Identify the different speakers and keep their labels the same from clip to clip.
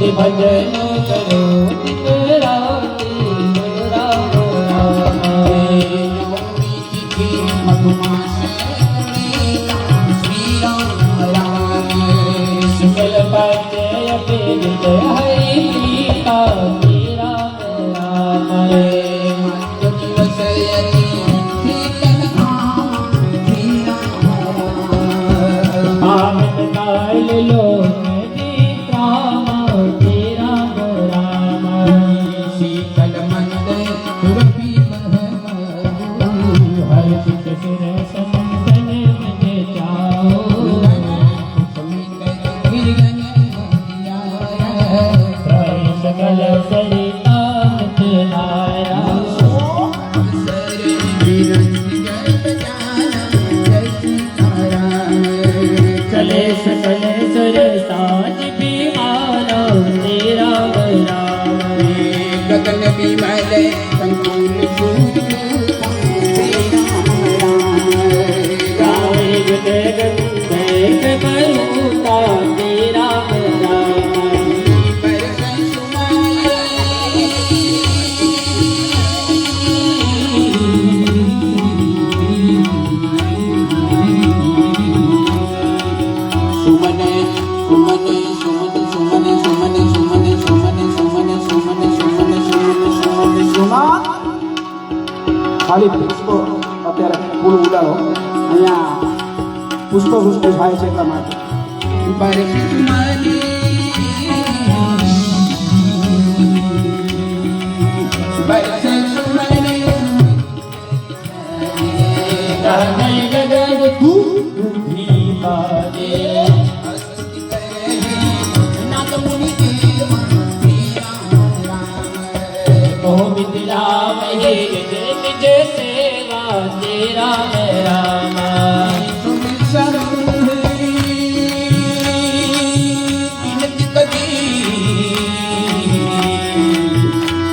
Speaker 1: भजन cachorros
Speaker 2: que vai reclamar. E parece que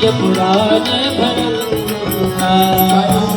Speaker 2: પુરાણ
Speaker 1: ભરતા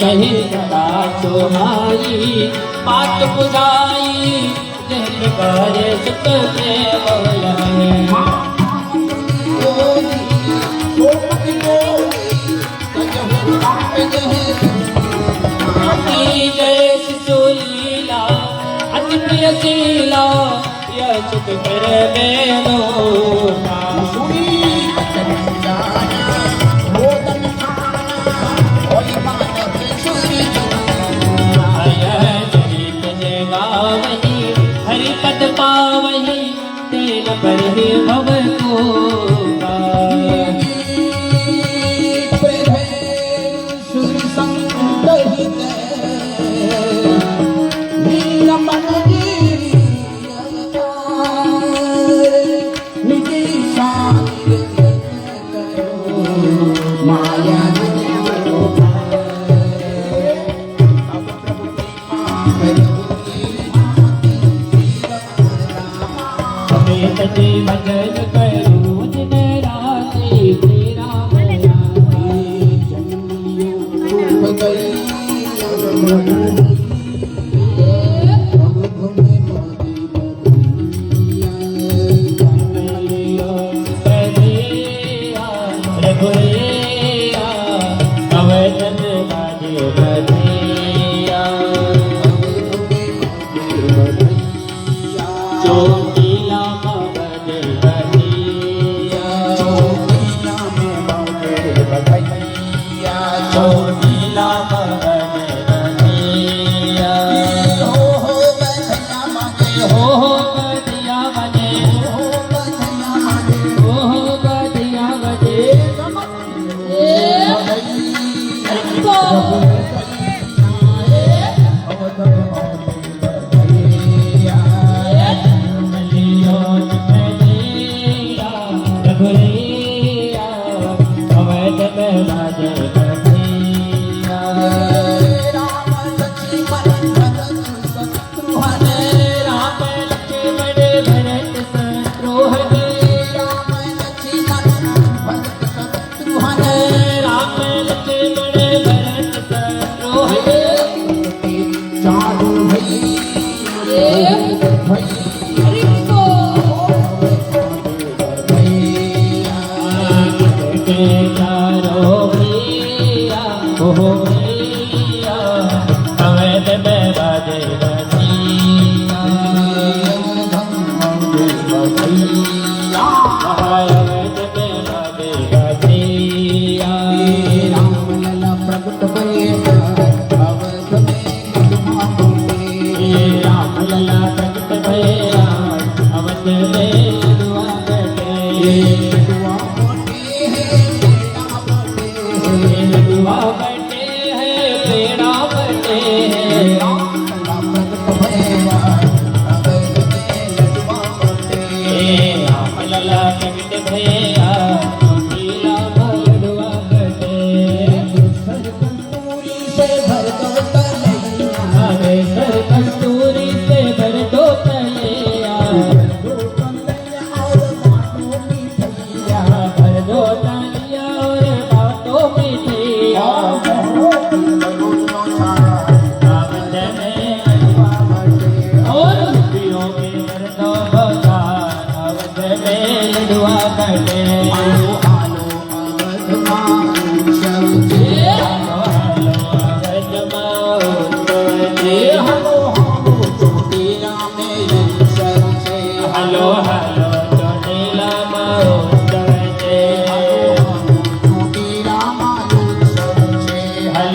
Speaker 1: कही सदा सोहाई पात बुझाई जहर करे सुत में हरिपद पावहि तेन परहि भव को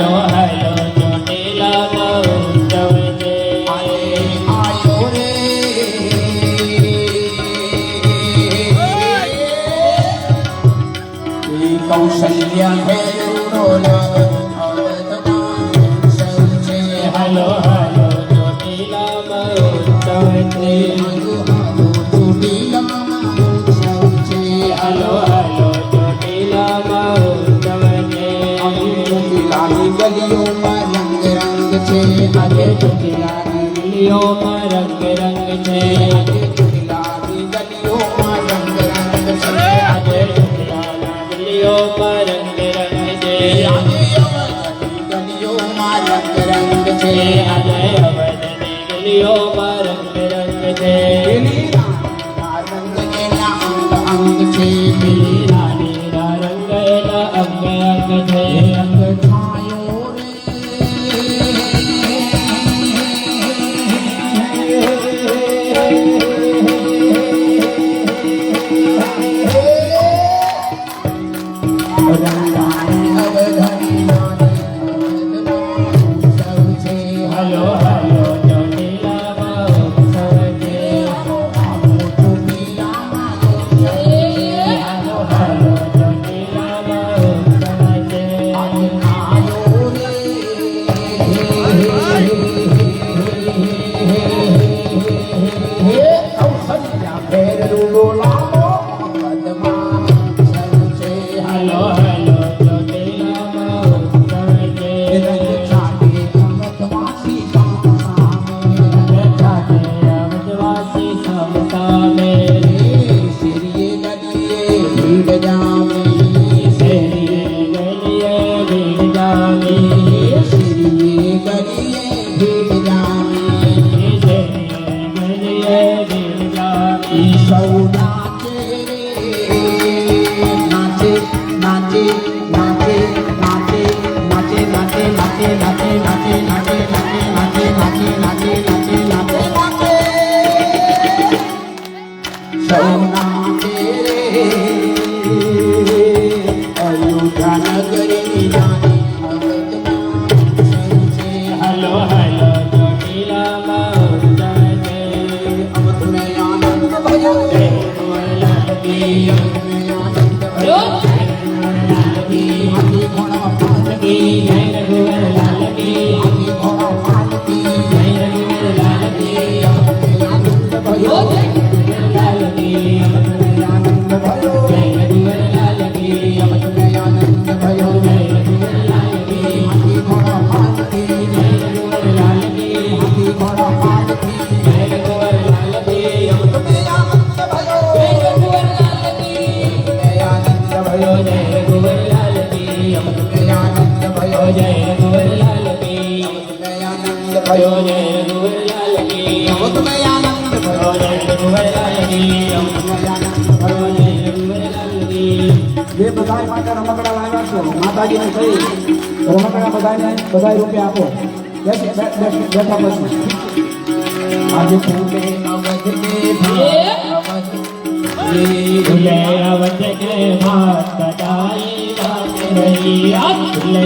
Speaker 2: não raio. છે
Speaker 1: આજે ચોટીલાની ગલીઓમાં રંગ રંગ છે આજે ચોટીલાની ગલીઓમાં રંગ રંગ છે આજે ચોટીલાની ગલીઓમાં રંગ રંગ
Speaker 2: રંગ
Speaker 1: રંગ છે Thank you. માટે રમકડા લાવ્યા છો માતાજીને કહી રમકડા બધાને બધા રૂપિયા આપો બેઠા પછી
Speaker 2: આજે ફૂલે અવધ કે ભાઈ
Speaker 3: ફૂલે અવધ કે માતા ડાઈ વાત રહી
Speaker 2: ફૂલે